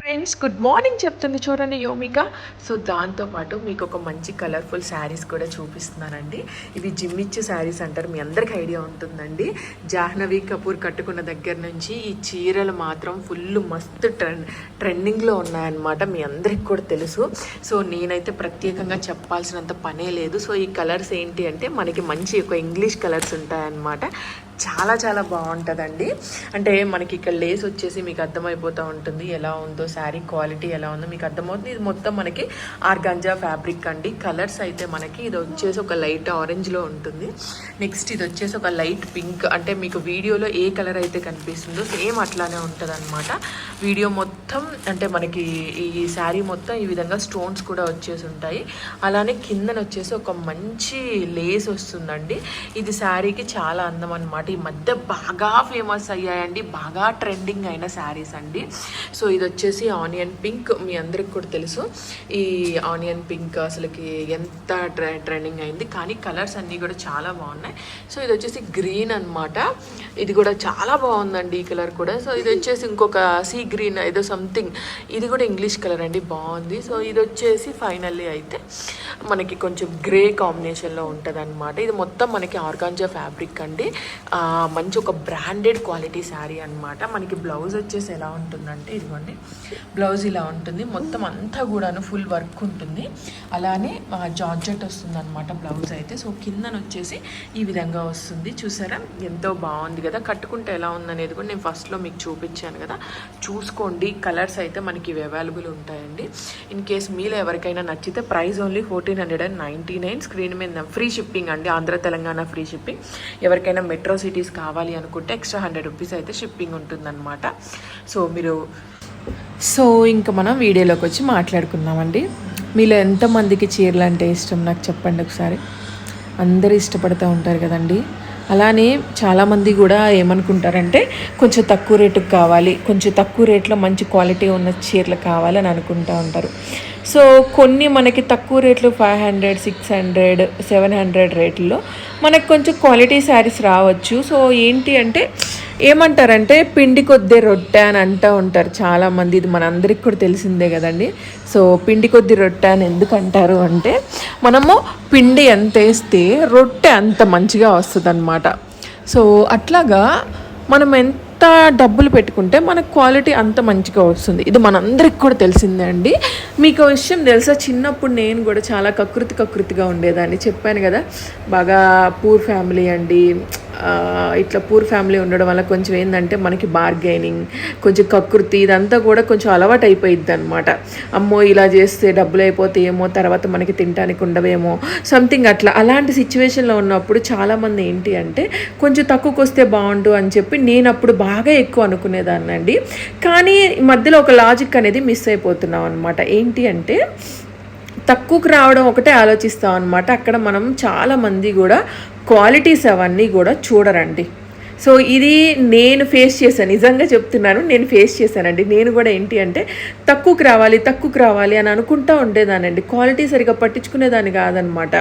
Friends good morning చెప్తుంది చూడండి యోమిక. So దాంతోపాటు మీకు ఒక మంచి కలర్ఫుల్ శారీస్ కూడా చూపిస్తున్నానండి. ఇవి జిమ్మిచ్చు శారీస్ అంటారు. మీ అందరికి ఐడియా ఉంటుందండి. జాహ్నవి కపూర్ కట్టుకున్న దగ్గర నుంచి ఈ చీరలు మాత్రం ఫుల్ మస్తు ట్రెండ్ ట్రెండింగ్లో ఉన్నాయన్నమాట. మీ అందరికి కూడా తెలుసు. సో నేనైతే ప్రత్యేకంగా చెప్పాల్సినంత పనే లేదు. సో ఈ కలర్స్ ఏంటి అంటే మనకి మంచి ఒక ఇంగ్లీష్ కలర్స్ ఉంటాయన్నమాట. చాలా చాలా బాగుంటుందండి. అంటే మనకి ఇక్కడ లేస్ వచ్చేసి మీకు అర్థమైపోతూ ఉంటుంది. ఎలా ఉందో శారీ క్వాలిటీ ఎలా ఉందో మీకు అర్థమవుతుంది. ఇది మొత్తం మనకి ఆర్గాంజా ఫ్యాబ్రిక్ అండి. కలర్స్ అయితే మనకి ఇది వచ్చేసి ఒక లైట్ ఆరెంజ్లో ఉంటుంది. నెక్స్ట్ ఇది వచ్చేసి ఒక లైట్ పింక్. అంటే మీకు వీడియోలో ఏ కలర్ అయితే కనిపిస్తుందో సేమ్ అట్లానే ఉంటుంది అనమాట వీడియో మొత్తం అంటే మనకి ఈ శారీ మొత్తం ఈ విధంగా స్టోన్స్ కూడా వచ్చేసి ఉంటాయి. అలానే కిందన వచ్చేసి ఒక మంచి లేస్ వస్తుందండి. ఇది శారీకి చాలా అందం అనమాట ఈ మధ్య బాగా ఫేమస్ అయ్యాయండి. బాగా ట్రెండింగ్ అయిన శారీస్ అండి. సో ఇది వచ్చేసి ఆనియన్ పింక్. మీ అందరికి కూడా తెలుసు. ఈ ఆనియన్ పింక్ అసలుకి ఎంత ట్రె ట్రెండింగ్ అయింది. కానీ కలర్స్ అన్నీ కూడా చాలా బాగున్నాయి. సో ఇది వచ్చేసి గ్రీన్ అన్నమాట. ఇది కూడా చాలా బాగుందండి ఈ కలర్ కూడా. సో ఇది వచ్చేసి ఇంకొక సీ గ్రీన్ ఏదో సంథింగ్. ఇది కూడా ఇంగ్లీష్ కలర్ అండి. బాగుంది. సో ఇది వచ్చేసి ఫైనల్లీ అయితే మనకి కొంచెం గ్రే కాంబినేషన్లో ఉంటుంది అనమాట ఇది మొత్తం మనకి ఆర్గాంజా ఫ్యాబ్రిక్ అండి. ఆ, మంచి ఒక బ్రాండెడ్ క్వాలిటీ శారీ అనమాట మనకి బ్లౌజ్ వచ్చేసి ఎలా ఉంటుందంటే ఇదిగోండి. బ్లౌజ్ ఇలా ఉంటుంది. మొత్తం అంతా కూడాను ఫుల్ వర్క్ ఉంటుంది. అలానే జార్జెట్ వస్తుంది అనమాట బ్లౌజ్ అయితే. సో కిందన వచ్చేసి ఈ విధంగా వస్తుంది. చూసారా? ఎంతో బాగుంది కదా. కట్టుకుంటే ఎలా ఉందనేది కూడా నేను ఫస్ట్లో మీకు చూపించాను కదా. చూసుకోండి. కలర్స్ అయితే మనకి ఇవి అవైలబుల్ ఉంటాయండి. ఇన్ కేస్ మీలో ఎవరికైనా నచ్చితే price only fourteen hundred and ninety nine screen మీద ఫ్రీ షిప్పింగ్ అండి. ఆంధ్ర తెలంగాణ ఫ్రీ షిప్పింగ్ ఎవరికైనా మెట్రో సిటీస్ కావాలి అనుకుంటే ఎక్స్ట్రా హండ్రెడ్ రూపీస్ అయితే షిప్పింగ్ ఉంటుందన్నమాట. సో మీరు సో ఇంకా మనం వీడియోలోకి వచ్చి మాట్లాడుకుందామండి. మీలో ఎంతమందికి చీరలు అంటే ఇష్టం? నాకు చెప్పండి ఒకసారి. అందరూ ఇష్టపడుతూ ఉంటారు కదండి. అలానే చాలామంది కూడా ఏమనుకుంటారంటే కొంచెం తక్కువ రేటుకి కావాలి కొంచెం తక్కువ రేట్లో మంచి క్వాలిటీ ఉన్న చీరలు కావాలని అనుకుంటూ ఉంటారు. సో కొన్ని మనకి తక్కువ రేట్లు five hundred six hundred seven hundred రేట్లో మనకు కొంచెం క్వాలిటీ శారీస్ రావచ్చు. సో ఏంటి అంటే ఏమంటారంటే పిండి కొద్ది రొట్టె అని అంటూ ఉంటారు చాలామంది. ఇది మనందరికి కూడా తెలిసిందే కదండి. సో పిండి కొద్ది రొట్టె అని ఎందుకు అంటారు అంటే మనము పిండి ఎంత వేస్తే రొట్టె అంత మంచిగా వస్తుంది సో అట్లాగా మనం ఎంత డబ్బులు పెట్టుకుంటే మన క్వాలిటీ అంత మంచిగా వస్తుంది. ఇది మనందరికి కూడా తెలిసిందే అండి. మీకు విషయం తెలుసా? చిన్నప్పుడు నేను కూడా చాలా కకృతి కకృతిగా ఉండేదాన్ని. చెప్పాను కదా బాగా పూర్ ఫ్యామిలీ అండి. ఇట్లా పూర్ ఫ్యామిలీ ఉండడం వల్ల కొంచెం ఏంటంటే మనకి బార్గెనింగ్ కొంచెం కకృతి ఇదంతా కూడా కొంచెం అలవాటు అయిపోయిద్ది అనమాట అమ్మో ఇలా చేస్తే డబ్బులు అయిపోతే ఏమో తర్వాత మనకి తినడానికి ఉండవేమో సంథింగ్ అట్లా. అలాంటి సిచ్యువేషన్లో ఉన్నప్పుడు చాలామంది ఏంటి అంటే కొంచెం తక్కువకి వస్తే బాగుండు అని చెప్పి నేను అప్పుడు బాగా ఎక్కువ అనుకునేదాన్ని అండి కానీ మధ్యలో ఒక లాజిక్ అనేది మిస్ అయిపోతున్నాం అనమాట ఏంటి అంటే తక్కువకు రావడం ఒకటే ఆలోచిస్తాం అనమాట అక్కడ మనం చాలామంది కూడా క్వాలిటీస్ అవన్నీ కూడా చూడరండి. సో ఇది నేను ఫేస్ చేశాను. నిజంగా చెప్తున్నాను నేను ఫేస్ చేశానండి. నేను కూడా ఏంటి అంటే తక్కువకు రావాలి తక్కువకు రావాలి అని అనుకుంటా ఉండేదానండి. క్వాలిటీ సరిగా పట్టించుకునేదాన్ని కాదనమాట.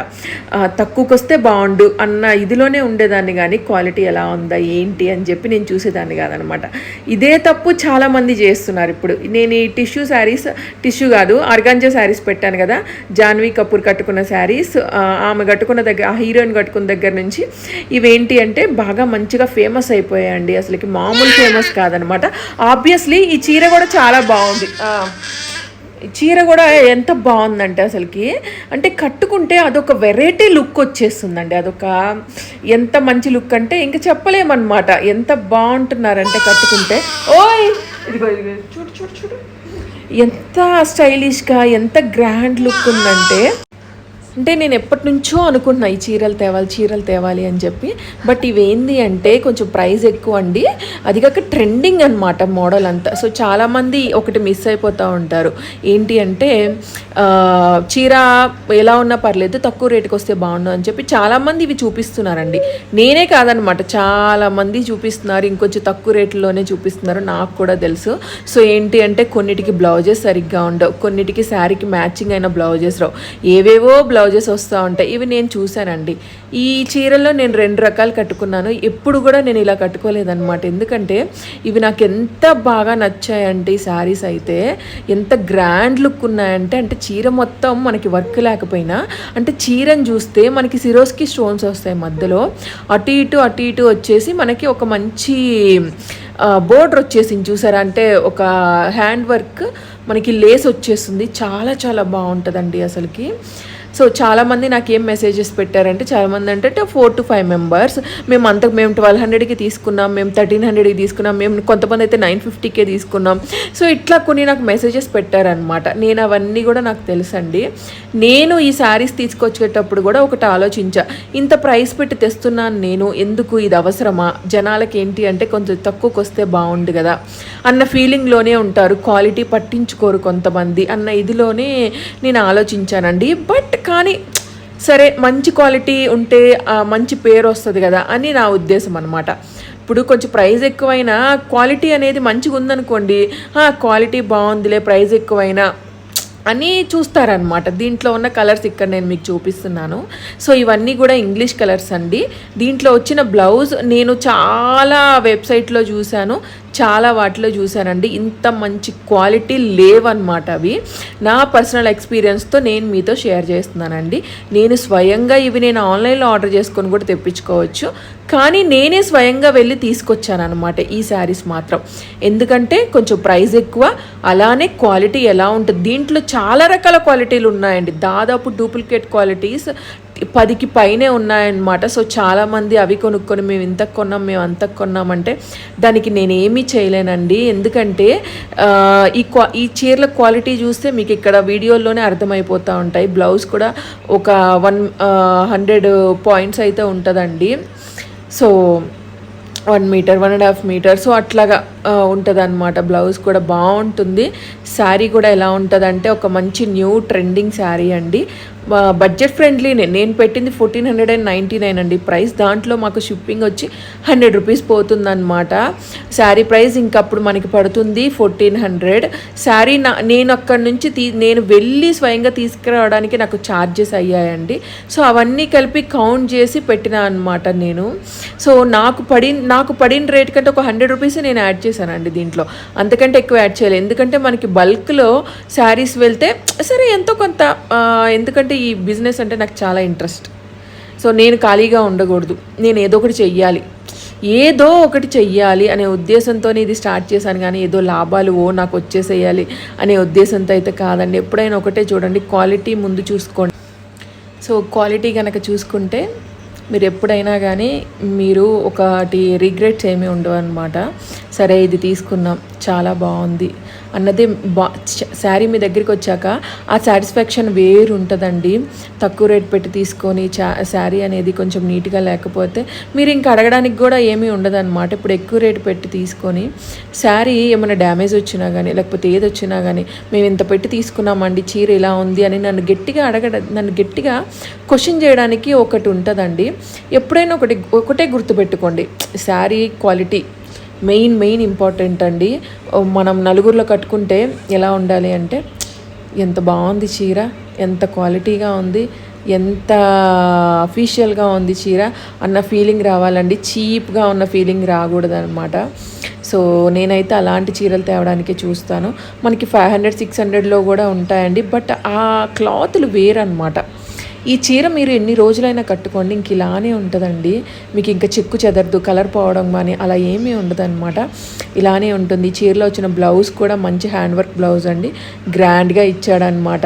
తక్కువకు వస్తే బాగుండు అన్న ఇదిలోనే ఉండేదాన్ని కానీ క్వాలిటీ ఎలా ఉందా ఏంటి అని చెప్పి నేను చూసేదాన్ని కాదనమాట. ఇదే తప్పు చాలామంది చేస్తున్నారు ఇప్పుడు. నేను ఈ టిష్యూ శారీస్ టిష్యూ కాదు ఆర్గాంజా శారీస్ పెట్టాను కదా. జాన్వీ కపూర్ కట్టుకున్న శారీస్ ఆమె కట్టుకున్న దగ్గర ఆ హీరోయిన్ కట్టుకున్న దగ్గర నుంచి ఇవేంటి అంటే బాగా మంచిగా ఫేమస్ ఫేమస్ అయిపోయాయండి. అసలుకి మామూలు ఫేమస్ కాదనమాట. ఆబ్వియస్లీ ఈ చీర కూడా చాలా బాగుంది. ఈ చీర కూడా ఎంత బాగుందంటే అసలుకి అంటే కట్టుకుంటే అదొక వెరైటీ లుక్ వచ్చేస్తుందండి. అదొక ఎంత మంచి లుక్ అంటే ఇంకా చెప్పలేమన్నమాట. ఎంత బాగుంటున్నారంటే కట్టుకుంటే. ఓయ్! ఇదిగో ఇదిగో చూడు చూడు చూడు. ఎంత స్టైలిష్గా ఎంత గ్రాండ్ లుక్ ఉందంటే. అంటే నేను ఎప్పటి నుంచో అనుకుంటున్నా ఈ చీరలు తేవాలి చీరలు తేవాలి అని చెప్పి. బట్ ఇవేంది అంటే కొంచెం ప్రైస్ ఎక్కువ అండి. అది కాక ట్రెండింగ్ అనమాట మోడల్ అంతా. సో చాలామంది ఒకటి మిస్ అయిపోతూ ఉంటారు. ఏంటి అంటే చీర ఎలా ఉన్నా పర్లేదు తక్కువ రేటుకి వస్తే బాగుండు అని చెప్పి చాలామంది ఇవి చూపిస్తున్నారండి. నేనే కాదనమాట చాలామంది చూపిస్తున్నారు ఇంకొంచెం తక్కువ రేట్లోనే చూపిస్తున్నారు నాకు కూడా తెలుసు. సో ఏంటి అంటే కొన్నిటికి బ్లౌజెస్ సరిగ్గా ఉండవు. కొన్నిటికి శారీకి మ్యాచింగ్ అయిన బ్లౌజెస్ రావు. ఏవేవో బ్లౌజ్ బ్లౌజెస్ వస్తూ ఉంటాయి. ఇవి నేను చూశానండి. ఈ చీరల్లో నేను రెండు రకాలు కట్టుకున్నాను. ఎప్పుడు కూడా నేను ఇలా కట్టుకోలేదన్నమాట. ఎందుకంటే ఇవి నాకు ఎంత బాగా నచ్చాయంటే ఈ శారీస్ అయితే ఎంత గ్రాండ్ లుక్ ఉన్నాయంటే అంటే చీర మొత్తం మనకి వర్క్ లేకపోయినా అంటే చీరను చూస్తే మనకి సిరోస్కి స్టోన్స్ వస్తాయి మధ్యలో. అటు ఇటు అటు ఇటు వచ్చేసి మనకి ఒక మంచి బోర్డర్ వచ్చేసింది. చూసారా? అంటే ఒక హ్యాండ్ వర్క్ మనకి లేస్ వచ్చేస్తుంది. చాలా చాలా బాగుంటుందండి అసలుకి. సో చాలామంది నాకు ఏం మెసేజెస్ పెట్టారంటే చాలామంది అంటే ఫోర్ టు ఫైవ్ మెంబర్స్ మేము అంత మేము ట్వెల్వ్ హండ్రెడ్కి తీసుకున్నాం మేము థర్టీన్ హండ్రెడ్కి తీసుకున్నాం మేము కొంతమంది అయితే నైన్ ఫిఫ్టీకే తీసుకున్నాం. సో ఇట్లా కొన్ని నాకు మెసేజెస్ పెట్టారనమాట నేను అవన్నీ కూడా నాకు తెలుసండి. నేను ఈ శారీస్ తీసుకొచ్చేటప్పుడు కూడా ఒకటి ఆలోచించా. ఇంత ప్రైస్ పెట్టి తెస్తున్నాను నేను ఎందుకు ఇది అవసరమా? జనాలకి ఏంటి అంటే కొంచెం తక్కువకి వస్తే బాగుండు కదా. అన్న ఫీలింగ్లోనే ఉంటారు. క్వాలిటీ పట్టించుకోరు కొంతమంది. అన్న ఇదిలోనే నేను ఆలోచించానండి. బట్ కానీ సరే మంచి క్వాలిటీ ఉంటే మంచి పేరు వస్తుంది కదా అని నా ఉద్దేశం అనమాట ఇప్పుడు కొంచెం ప్రైస్ ఎక్కువైనా క్వాలిటీ అనేది మంచిగా ఉందనుకోండి క్వాలిటీ బాగుందిలే ప్రైస్ ఎక్కువైనా అని చూస్తారనమాట దీంట్లో ఉన్న కలర్స్ ఇక్కడ నేను మీకు చూపిస్తున్నాను. సో ఇవన్నీ కూడా ఇంగ్లీష్ కలర్స్ అండి. దీంట్లో వచ్చిన బ్లౌజ్ నేను చాలా వెబ్సైట్లో చూశాను. చాలా వాటిలో చూశానండి. ఇంత మంచి క్వాలిటీ లేవన్నమాట అవి. నా పర్సనల్ ఎక్స్పీరియన్స్తో నేను మీతో షేర్ చేస్తున్నానండి. నేను స్వయంగా ఇవి నేను ఆన్లైన్లో ఆర్డర్ చేసుకొని కూడా తెప్పించుకోవచ్చు. కానీ నేనే స్వయంగా వెళ్ళి తీసుకొచ్చాను అనమాట ఈ శారీస్ మాత్రం. ఎందుకంటే కొంచెం ప్రైస్ ఎక్కువ అలానే క్వాలిటీ ఎలా ఉంటుంది దీంట్లో చాలా రకాల క్వాలిటీలు ఉన్నాయండి. దాదాపు డూప్లికేట్ క్వాలిటీస్ పదికి పైనే ఉన్నాయన్నమాట. సో చాలామంది అవి కొనుక్కొని మేము ఇంత కొన్నాం మేము అంత కొన్నామంటే దానికి నేనేమీ చేయలేనండి. ఎందుకంటే ఈ క్వా ఈ చీరల క్వాలిటీ చూస్తే మీకు ఇక్కడ వీడియోలోనే అర్థమైపోతూ ఉంటాయి. బ్లౌజ్ కూడా ఒక వన్ హండ్రెడ్ పాయింట్స్ అయితే ఉంటుందండి. So one metre one and half metre. So అట్లాగా ఉంటుంది అనమాట బ్లౌజ్ కూడా బాగుంటుంది శారీ కూడా ఎలా ఉంటుంది అంటే ఒక మంచి న్యూ ట్రెండింగ్ శారీ అండి. బడ్జెట్ ఫ్రెండ్లీనే నేను పెట్టింది fourteen hundred and. Ninety nine అండి ప్రైస్ దాంట్లో మాకు షిప్పింగ్ వచ్చి హండ్రెడ్ రూపీస్ పోతుందన్నమాట. శారీ ప్రైస్ ఇంకప్పుడు మనకి పడుతుంది ఫోర్టీన్ హండ్రెడ్ శారీ నా నేను అక్కడి నుంచి తీ నేను వెళ్ళి స్వయంగా తీసుకురావడానికి నాకు ఛార్జెస్ అయ్యాయండి. సో అవన్నీ కలిపి కౌంట్ చేసి పెట్టిన అనమాట నేను. సో నాకు పడి నాకు పడిన రేట్ కంటే ఒక హండ్రెడ్ రూపీస్ నేను యాడ్ చేశానండి దీంట్లో. అంతకంటే ఎక్కువ యాడ్ చేయలేదు. ఎందుకంటే మనకి బల్క్లో శారీస్ వెళ్తే సరే ఎంతో కొంత ఎందుకంటే ఈ బిజినెస్ అంటే నాకు చాలా ఇంట్రెస్ట్ సో నేను ఖాళీగా ఉండకూడదు. నేను ఏదో ఒకటి చెయ్యాలి. ఏదో ఒకటి చెయ్యాలి అనే ఉద్దేశంతో ఇది స్టార్ట్ చేశాను. కానీ ఏదో లాభాలు ఓ నాకు వచ్చేసేయాలి అనే ఉద్దేశంతో అయితే కాదండి. ఎప్పుడైనా ఒకటే చూడండి క్వాలిటీ ముందు చూసుకోండి. సో క్వాలిటీ కనుక చూసుకుంటే మీరు ఎప్పుడైనా కానీ మీరు ఒకటి రిగ్రెట్స్ ఏమీ ఉండవు అనమాట సరే ఇది తీసుకున్నాం. చాలా బాగుంది అన్నది బా శారీ మీ దగ్గరికి వచ్చాక ఆ సాటిస్ఫాక్షన్ వేరు ఉంటుందండి తక్కువ రేట్ పెట్టి తీసుకొని చా శారీ అనేది కొంచెం నీట్గా లేకపోతే మీరు ఇంకా అడగడానికి కూడా ఏమీ ఉండదన్నమాట. ఇప్పుడు ఎక్కువ రేటు పెట్టి తీసుకొని శారీ ఏమైనా డ్యామేజ్ వచ్చినా కానీ లేకపోతే ఏది వచ్చినా కానీ మేము ఇంత పెట్టి తీసుకున్నామండి చీర ఇలా ఉంది అని నన్ను గట్టిగా అడగ నన్ను గట్టిగా క్వశ్చన్ చేయడానికి ఒకటి ఉంటుందండి. ఎప్పుడైనా ఒకటి ఒకటే గుర్తుపెట్టుకోండి. Sari quality main main important అండి. మనం నలుగురిలో కట్టుకుంటే ఎలా ఉండాలి అంటే ఎంత బాగుంది చీర ఎంత క్వాలిటీగా ఉంది ఎంత అఫీషియల్గా ఉంది చీర అన్న ఫీలింగ్ రావాలండి. చీప్గా ఉన్న ఫీలింగ్ రాకూడదు అనమాట సో నేనైతే అలాంటి చీరలు తేవడానికే చూస్తాను. మనకి ఫైవ్ హండ్రెడ్ సిక్స్ హండ్రెడ్లో కూడా ఉంటాయండి. బట్ ఆ క్లాతులు వేరనమాట ఈ చీర మీరు ఎన్ని రోజులైనా కట్టుకోండి ఇంక ఇలానే ఉంటుందండి. మీకు ఇంకా చెక్కు చెదరదు కలర్ పోవడం కానీ అలా ఏమీ ఉండదు అనమాట ఇలానే ఉంటుంది. చీరలో వచ్చిన బ్లౌజ్ కూడా మంచి హ్యాండ్ వర్క్ బ్లౌజ్ అండి. గ్రాండ్గా ఇచ్చాడనమాట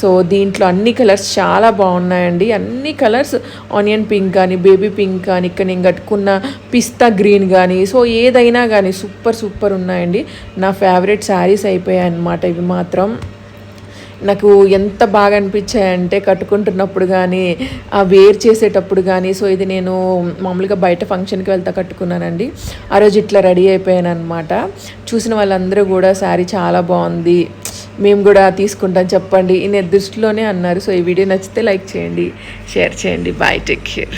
సో దీంట్లో అన్ని కలర్స్ చాలా బాగున్నాయండి. అన్ని కలర్స్ ఆనియన్ పింక్ కానీ బేబీ పింక్ కానీ ఇక్కడ నేను కట్టుకున్న పిస్తా గ్రీన్ కానీ సో ఏదైనా కానీ సూపర్ సూపర్ ఉన్నాయండి. నా ఫేవరెట్ శారీస్ అయిపోయాయి అన్నమాట ఇవి మాత్రం. నాకు ఎంత బాగా అనిపించాయంటే కట్టుకుంటున్నప్పుడు కానీ ఆ వేర్ చేసేటప్పుడు కానీ సో ఇది నేను మామూలుగా బయట ఫంక్షన్కి వెళ్తా కట్టుకున్నానండి. ఆ రోజు ఇట్లా రెడీ అయిపోయాను అనమాట చూసిన వాళ్ళందరూ కూడా శారీ చాలా బాగుంది మేము కూడా తీసుకుంటాం చెప్పండి ఈ దృష్టిలోనే అన్నారు. సో ఈ వీడియో నచ్చితే లైక్ చేయండి షేర్ చేయండి. Bye take care.